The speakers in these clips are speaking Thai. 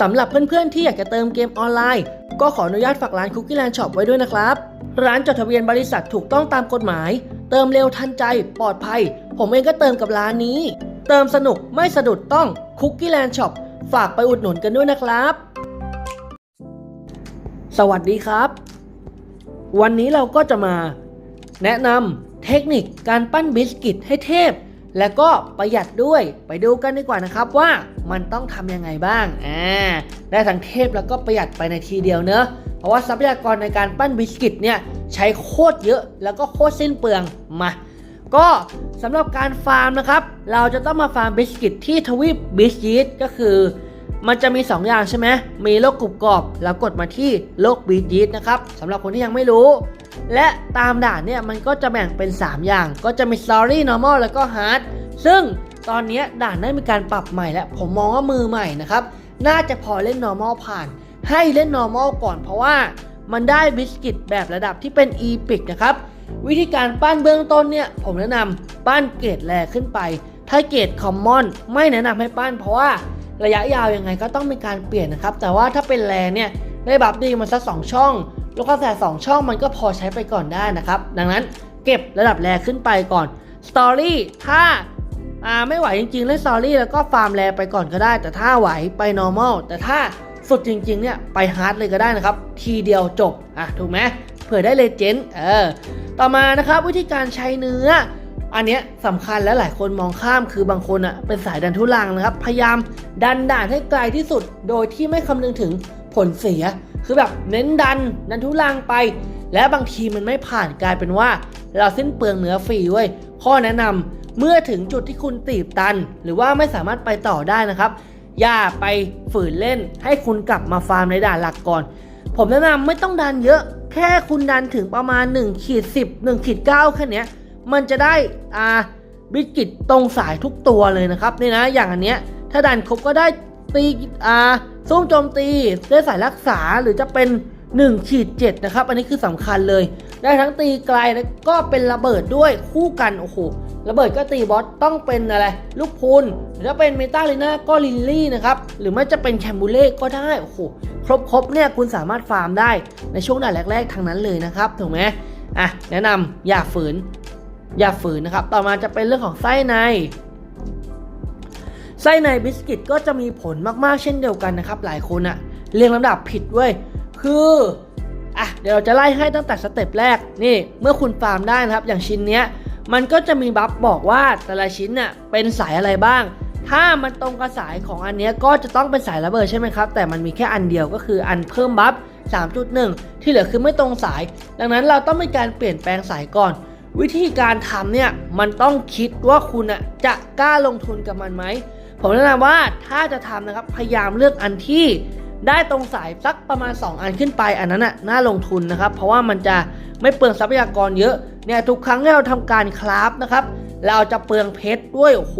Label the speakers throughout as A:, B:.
A: สำหรับเพื่อนๆที่อยากจะเติมเกมออนไลน์ ก็ขออนุญาตฝากร้าน Cookie Land Shop ไว้ด้วยนะครับ ร้านจดทะเบียนบริษัทถูกต้องตามกฎหมาย เติมเร็วทันใจ ปลอดภัย ผมเองก็เติมกับร้านนี้ เติมสนุกไม่สะดุดต้อง Cookie Land Shop ฝากไปอุดหนุนกันด้วยนะครับ สวัสดีครับ วันนี้เราก็จะมา แนะนำเทคนิคการปั้นบิสกิตให้เทพ แล้วก็ประหยัดด้วยไปดูกันดีกว่านะครับว่ามันต้องทำยังไงบ้างอ่าได้ทั้งเทพแล้วก็ประหยัดไปในทีเดียวเนอะเพราะว่าทรัพยากรในการปั้นบิสกิตเนี่ยใช้โคตรเยอะแล้วก็โคตรสิ้นเปลืองมาก็สำหรับการฟาร์มนะครับ เราจะต้องมาฟาร์มบิสกิตที่ทวีปบิสยิตก็คือ มันจะมี 2 อย่างใช่ไหมมีโรคกรุบกรอบแล้วกดมาที่โรคบีจีดนะครับสำหรับคนที่ยังไม่รู้ และตามด่านเนี่ยมันก็จะแบ่งเป็น 3 อย่าง ก็จะมี Story Normal แล้วก็ Hard ซึ่งตอนนี้ด่านได้มีการปรับใหม่แล้ว ผมมองว่ามือใหม่นะครับ น่าจะพอเล่น Normal ผ่าน ให้เล่น Normal ก่อนเพราะว่ามันได้บิสกิตแบบระดับที่เป็น Epic นะครับ วิธีการปั้นเบื้องต้นเนี่ย ผมแนะนำปั้นเกรดแรขึ้นไป ถ้าเกรดคอมมอนไม่แนะนำให้ปั้นเพราะว่า ระยะยาวยังไงก็ต้องมีการเปลี่ยนนะครับ แต่ว่าถ้าเป็นแรเนี่ยได้บัฟดีมาสักสองช่องลูกกระแสสองช่องมันก็พอใช้ไปก่อนได้นะครับ ดังนั้นเก็บระดับแรขึ้นไปก่อนสตอรี่ถ้าอ่าไม่ไหวจริงๆเล่นสตอรี่แล้วก็ฟาร์มแรไปก่อนก็ได้ แต่ถ้าไหวไป normal แต่ถ้าสุดจริงๆเนี่ยไปฮาร์ดเลยก็ได้นะครับ ทีเดียวจบอะถูกไหมเผื่อได้เลเจนด์เออต่อมานะครับวิธีการใช้เนื้อ อันเนี้ยสำคัญและหลายคนมองข้ามคือบางคนอะเป็นสายดันทุลังนะครับ พยายามดันด่านให้ไกลที่สุด โดยที่ไม่คำนึงถึงผลเสีย คือแบบเน้นดันดันทุลังไป และบางทีมันไม่ผ่านกลายเป็นว่า เราสิ้นเปลืองเนื้อฟรีเว้ยข้อแนะนำเมื่อถึงจุดที่คุณตีบตัน หรือว่าไม่สามารถไปต่อได้นะครับ อย่าไปฝืนเล่น ให้คุณกลับมาฟาร์มในด่านหลักก่อน ผมแนะนำไม่ต้องดันเยอะ แค่คุณดันถึงประมาณ1ขีด10 1ขีด9แค่เนี้ย มันจะได้อ่าบิสกิตตรงสายทุกตัวเลยนะครับนี่นะอย่างอันเนี้ยถ้าดันครบก็ได้ตีอ่าซุ่มโจมตีได้สายรักษาหรือจะเป็น1ขีด7นะครับ อันนี้คือสำคัญเลย ได้ทั้งตีไกลแล้วก็เป็นระเบิดด้วยคู่กันโอ้โหระเบิดก็ตีบอสต้องเป็นอะไร ลูกพูนหรือถ้าเป็นเมตาลีน่าก็ลิลลี่นะครับ หรือไม่จะเป็นแคมบูเล่ก็ได้โอ้โหครบครบเนี่ยคุณสามารถฟาร์มได้ในช่วงด่านแรก ๆทางนั้นเลยนะครับถูกไหมอะแนะนำอย่าฝืน อย่าฝืนนะครับ ต่อมาจะเป็นเรื่องของไส้ใน ไส้ในบิสกิตก็จะมีผลมากๆ เช่นเดียวกันนะครับ หลายคนอะเรียงลำดับผิดเว้ย คืออะเดี๋ยวเราจะไล่ให้ตั้งแต่สเต็ปแรก นี่ เมื่อคุณฟาร์มได้นะครับ อย่างชิ้นเนี้ย มันก็จะมีบัฟบอกว่าแต่ละชิ้นน่ะเป็นสายอะไรบ้าง ถ้ามันตรงกับสายของอันเนี้ยก็จะต้องเป็นสายระเบิดใช่ไหมครับ แต่มันมีแค่อันเดียวก็คืออันเพิ่มบัฟ3.1 ที่เหลือคือไม่ตรงสาย ดังนั้นเราต้องมีการเปลี่ยนแปลงสายก่อน วิธีการทำเนี่ยมันต้องคิดว่าคุณอะจะกล้าลงทุนกับมันไหม ผมแนะนำว่าถ้าจะทำนะครับพยายามเลือกอันที่ได้ตรงสายสักประมาณ 2 อันขึ้นไปอันนั้นน่ะน่าลงทุนนะครับ เพราะว่ามันจะไม่เปลืองทรัพยากรเยอะเนี่ยทุกครั้งที่เราทำการคราฟนะครับ เราจะเปลืองเพชรด้วยโอ้โห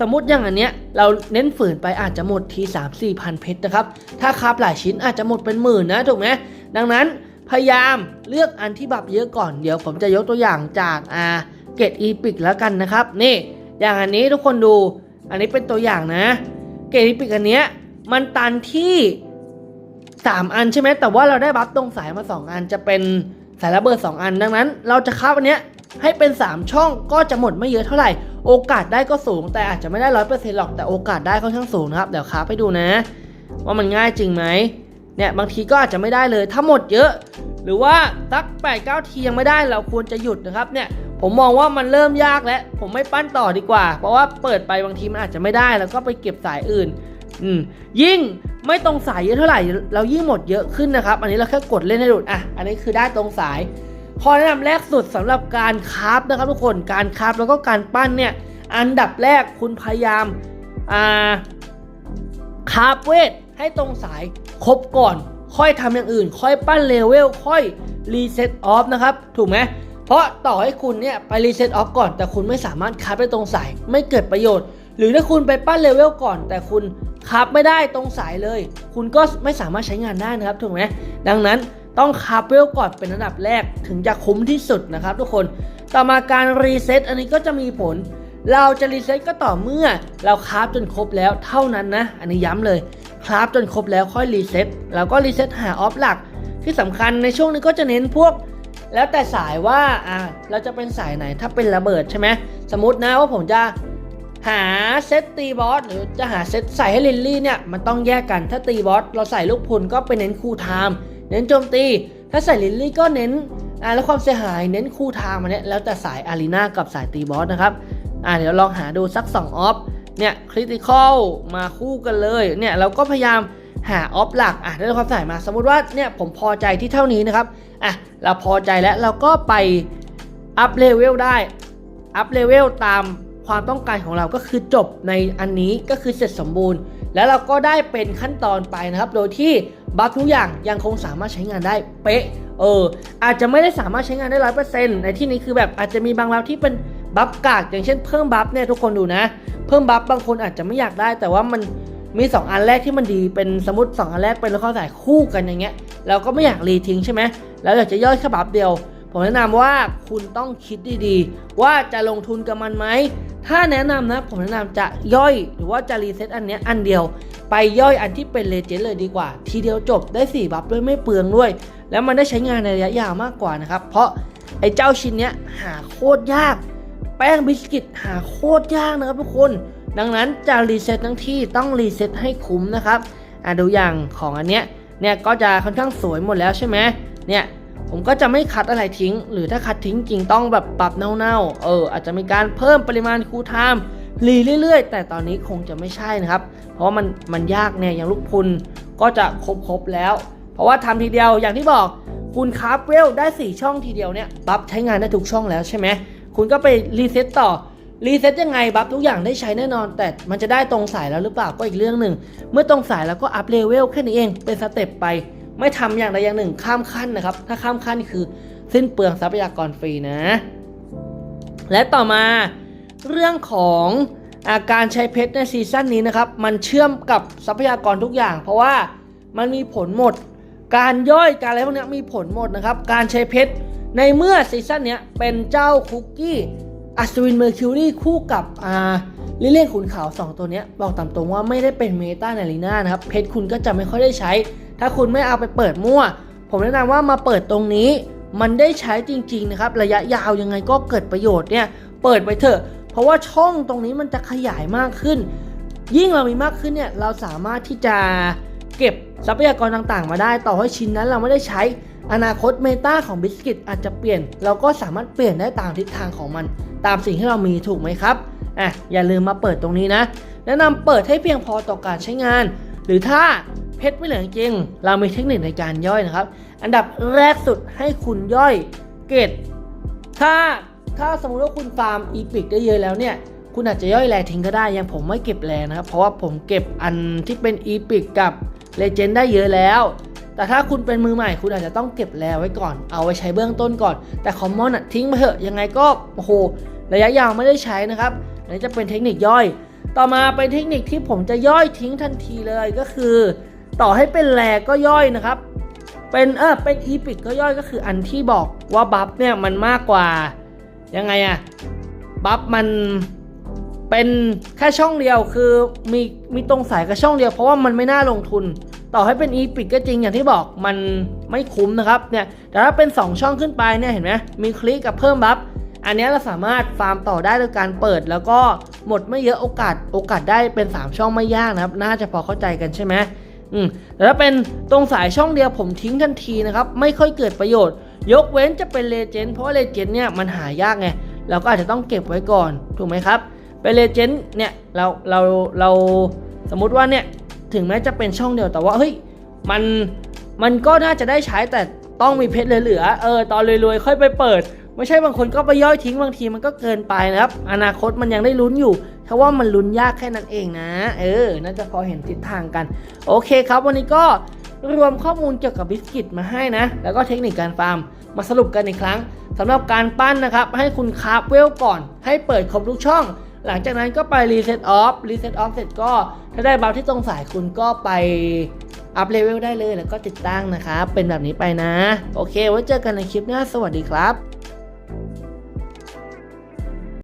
A: สมมติอย่างอันเนี้ยเราเน้นฝืนไปอาจจะหมดที3 4พันเพชรนะครับ ถ้าคราฟหลายชิ้นอาจจะหมดเป็นหมื่นนะถูกไหมดังนั้น พยายามเลือกอันที่บับเยอะก่อนเดี๋ยวผมจะยกตัวอย่างจากอ่าเกตอีพิกแล้วกันนะครับ นี่ อย่างอันนี้ทุกคนดู อันนี้เป็นตัวอย่างนะ เกรดอีพิกอันเนี้ยมันตันที่ 3 อันใช่ไหมแต่ว่าเราได้บัฟตรงสายมา 2 อันจะเป็นสายระเบิด 2 อันดังนั้น เราจะคับอันเนี้ยให้เป็น 3 ช่องก็จะหมดไม่เยอะเท่าไหร่ โอกาสได้ก็สูง แต่อาจจะไม่ได้ร้อยเปอร์เซ็นต์หรอกแต่โอกาสได้ค่อนข้างสูงนะครับ เดี๋ยวคับไปดูนะ ว่ามันง่ายจริงไหม เนี่ยบางทีก็อาจจะไม่ได้เลยถ้าหมดเยอะ หรือว่าสัก8ปดเทียังไม่ได้เราควรจะหยุดนะครับเนี่ยผมมองว่ามันเริ่มยากแล้ว ผมไม่ปั้นต่อดีกว่า เพราะว่าเปิดไปบางทีมันอาจจะไม่ได้แล้วก็ไปเก็บสายอื่น อืมยิ่งไม่ตรงสายเยอะเท่าไหร่ เรายิ่งหมดเยอะขึ้นนะครับ อันนี้เราแค่กดเล่นให้ดูอะอันนี้คือได้ตรงสาย ข้อแนะนำแรกสุดสำหรับการคราฟนะครับทุกคนการคราฟแล้วก็การปั้นเนี่ยอันดับแรกคุณพยายามอ่าคราฟเวทให้ตรงสาย ครบก่อน ค่อยทำอย่างอื่น ค่อยปั้นเลเวลค่อยรีเซ็ตออฟนะครับ ถูกไหมเพราะต่อให้คุณเนี่ยไปรีเซ็ตออฟก่อน แต่คุณไม่สามารถคราฟได้ตรงสาย ไม่เกิดประโยชน์ หรือถ้าคุณไปปั้นเลเวลก่อน แต่คุณคราฟไม่ได้ตรงสายเลย คุณก็ไม่สามารถใช้งานได้นะครับถูกไหมดังนั้นต้องคราฟเวลก่อนเป็นอันดับแรกถึงจะคุ้มที่สุดนะครับ ทุกคนต่อมาการรีเซ็ตอันนี้ก็จะมีผล เราจะรีเซ็ตก็ต่อเมื่อเราคราฟจนครบแล้วเท่านั้นนะ อันนี้ย้ำเลย คราฟจนครบแล้วค่อยรีเซ็ตแล้วก็รีเซ็ตหาออฟหลัก ที่สำคัญในช่วงนี้ก็จะเน้นพวก แล้วแต่สายว่าอ่าเราจะเป็นสายไหนถ้าเป็นระเบิดใช่ไหมสมมตินะว่าผมจะหาเซตตีบอสหรือจะหาเซตใส่ให้ลินลี่เนี่ยมันต้องแยกกันถ้าตีบอสเราใส่ลูกพลก็ไปเน้นคูลไทม์เน้นโจมตี ถ้าใส่ลินลี่ก็เน้นอ่าแล้วความเสียหายเน้นคูลไทม์อันเนี้ยแล้วแต่สายอารีนากับสายตีบอสนะครับอ่าเดี๋ยวลองหาดูสัก2ออฟ เนี่ยคริติคอลมาคู่กันเลยเนี่ยเราก็พยายามหาออฟหลักอะได้ความสายมาสมมุติว่าเนี่ยผมพอใจที่เท่านี้นะครับอะเราพอใจแล้วเราก็ไปอัพเลเวลได้อัพเลเวลตามความต้องการของเราก็คือจบในอันนี้ก็คือเสร็จสมบูรณ์ แล้วเราก็ได้เป็นขั้นตอนไปนะครับ โดยที่บัฟทุกอย่างยังคงสามารถใช้งานได้เป๊ะเอออาจจะไม่ได้สามารถใช้งานได้ร้อยเปอร์เซ็นต์ในที่นี้คือแบบอาจจะมีบางบัฟที่เป็นบัฟกากอย่างเช่นเพิ่มบัฟเนี่ยทุกคนดูนะ เพิ่มบัฟบางคนอาจจะไม่อยากได้ แต่ว่ามันมี 2 อันแรกที่มันดีเป็นสมมติ 2 อันแรกเป็นแล้วข้าใส่คู่กันอย่างเงี้ยเราก็ไม่อยากรีทิ้งใช่ไหมแล้วอยากจะย่อยแค่บัฟเดียว ผมแนะนำว่าคุณต้องคิดดีๆ ว่าจะลงทุนกับมันไหมถ้าแนะนำนะผมแนะนำจะย่อยหรือว่าจะรีเซ็ตอันเนี้ยอันเดียว ไปย่อยอันที่เป็นเลเจนด์เลยดีกว่า ทีเดียวจบได้ 4 บัฟด้วยไม่เปลืองด้วย แล้วมันได้ใช้งานในระยะยาวมากกว่านะครับเพราะไอ้เจ้าชิ้นเนี้ยหาโคตรยาก แป้งบิสกิตหาโคตรยากนะครับทุกคน ดังนั้นจะรีเซ็ตทั้งที่ต้องรีเซ็ตให้คุ้มนะครับอะดูอย่างของอันเนี้ยเนี่ยก็จะค่อนข้างสวยหมดแล้วใช่ไหมเนี่ยผมก็จะไม่คัดอะไรทิ้ง หรือถ้าคัดทิ้งจริงต้องแบบปรับเน่าๆเอออาจจะมีการเพิ่มปริมาณคูลไทม์รีเรื่อยๆ แต่ตอนนี้คงจะไม่ใช่นะครับ เพราะว่ามันมันยากเนี่ยอย่างลูกพุนก็จะครบครบๆแล้ว เพราะว่าทำทีเดียวอย่างที่บอกคุณคราฟเวลได้ 4 ช่องทีเดียวเนี่ยบัฟใช้งานได้ทุกช่องแล้วใช่ไหม คุณก็ไปรีเซ็ตต่อรีเซ็ตยังไงบัฟทุกอย่างได้ใช้แน่นอน แต่มันจะได้ตรงสายแล้วหรือเปล่าก็อีกเรื่องหนึ่ง เมื่อตรงสายแล้วก็อัพเลเวลแค่นี้เองเป็นสเต็ปไป ไม่ทำอย่างใดอย่างหนึ่งข้ามขั้นนะครับ ถ้าข้ามขั้นคือสิ้นเปลืองทรัพยากรฟรีนะ และต่อมาเรื่องของอาการใช้เพชรในซีซั่นนี้นะครับ มันเชื่อมกับทรัพยากรทุกอย่าง เพราะว่ามันมีผลหมด การย่อยการอะไรพวกนี้มีผลหมดนะครับ การใช้เพชร ในเมื่อซีซั่นเนี้ยเป็นเจ้าคุกกี้อัศวินเมอร์คิวรีคู่กับอ่าลิเลียนขุนขาว 2 ตัวเนี้ยบอกตามตรงว่าไม่ได้เป็นเมตาในลีน่านะครับ เพชรคุณก็จะไม่ค่อยได้ใช้ ถ้าคุณไม่เอาไปเปิดมั่ว ผมแนะนำว่ามาเปิดตรงนี้ มันได้ใช้จริงๆนะครับ ระยะยาวยังไงก็เกิดประโยชน์เนี่ยเปิดไปเถอะ เพราะว่าช่องตรงนี้มันจะขยายมากขึ้น ยิ่งเรามีมากขึ้นเนี่ยเราสามารถที่จะเก็บทรัพยากรต่างๆ มาได้ ต่อให้ชิ้นนั้นเราไม่ได้ใช้ อนาคตเมตาของบิสกิตอาจจะเปลี่ยน เราก็สามารถเปลี่ยนได้ตามทิศทางของมัน ตามสิ่งที่เรามีถูกไหมครับอะอย่าลืมมาเปิดตรงนี้นะ แนะนำเปิดให้เพียงพอต่อการใช้งาน หรือถ้าเพชรไม่เหลือจริง เรามีเทคนิคในการย่อยนะครับ อันดับแรกสุดให้คุณย่อยเกรดถ้าถ้าสมมติว่าคุณฟาร์มอีพิกได้เยอะแล้วเนี่ยคุณอาจจะย่อยแรทิ้งก็ได้ยังผมไม่เก็บแรนะครับ เพราะว่าผมเก็บอันที่เป็นอีพิกกับเลเจนด์ได้เยอะแล้ว แต่ถ้าคุณเป็นมือใหม่คุณอาจจะต้องเก็บแรไว้ก่อน เอาไว้ใช้เบื้องต้นก่อน แต่คอมมอนอะทิ้งไปเถอะยังไงก็โอ้โหระยะยาวไม่ได้ใช้นะครับอันนี้จะเป็นเทคนิคย่อย ต่อมาเป็นเทคนิคที่ผมจะย่อยทิ้งทันทีเลยก็คือ ต่อให้เป็นแรก็ย่อยนะครับ เป็นเออเป็นอีพิกก็ย่อยก็คืออันที่บอกว่าบัฟเนี่ยมันมากกว่ายังไงอะบัฟมันเป็นแค่ช่องเดียวคือมีมีตรงสายกับช่องเดียวเพราะว่ามันไม่น่าลงทุน ต่อให้เป็นอีพิกก็จริงอย่างที่บอกมันไม่คุ้มนะครับเนี่ยแต่ถ้าเป็น 2 ช่องขึ้นไปเนี่ยเห็นไหมมีคลิกกับเพิ่มบัฟอันนี้เราสามารถฟาร์มต่อได้โดยการเปิด แล้วก็หมดไม่เยอะโอกาสโอกาสได้เป็น 3 ช่องไม่ยากนะครับ น่าจะพอเข้าใจกันใช่ไหมอืมแต่ถ้าเป็นตรงสายช่องเดียวผมทิ้งทันทีนะครับไม่ค่อยเกิดประโยชน์ ยกเว้นจะเป็นเลเจนด์เพราะเลเจนด์เนี่ยมันหายากไงเราก็อาจจะต้องเก็บไว้ก่อนถูกไหมครับเป็นเลเจนด์เนี่ยเราเราเราสมมุติว่าเนี่ย ถึงแม้จะเป็นช่องเดียวแต่ว่าเฮ้ยมันมันก็น่าจะได้ใช้แต่ต้องมีเพชรเหลือๆเออตอนรวยๆค่อยไปเปิด ไม่ใช่บางคนก็ไปย่อยทิ้งบางทีมันก็เกินไปนะครับ อนาคตมันยังได้ลุ้นอยู่เพราะว่ามันลุ้นยากแค่นั้นเองนะ เออ น่าจะพอเห็นทิศทางกัน โอเคครับ วันนี้ก็รวมข้อมูลเกี่ยวกับบิสกิตมาให้นะ แล้วก็เทคนิคการฟาร์ม มาสรุปกันอีกครั้งสำหรับการปั้นนะครับ ให้คุณคาฟเวลก่อน ให้เปิดครบทุกช่อง หลังจากนั้นก็ไปรีเซ็ตออฟรีเซ็ตออฟเสร็จก็ถ้าได้บัฟที่ตรงสายคุณก็ไปอัพเลเวลได้เลยแล้วก็ติดตั้งนะครับ เป็นแบบนี้ไปนะ โอเคไว้เจอกันในคลิปหน้าสวัสดีครับ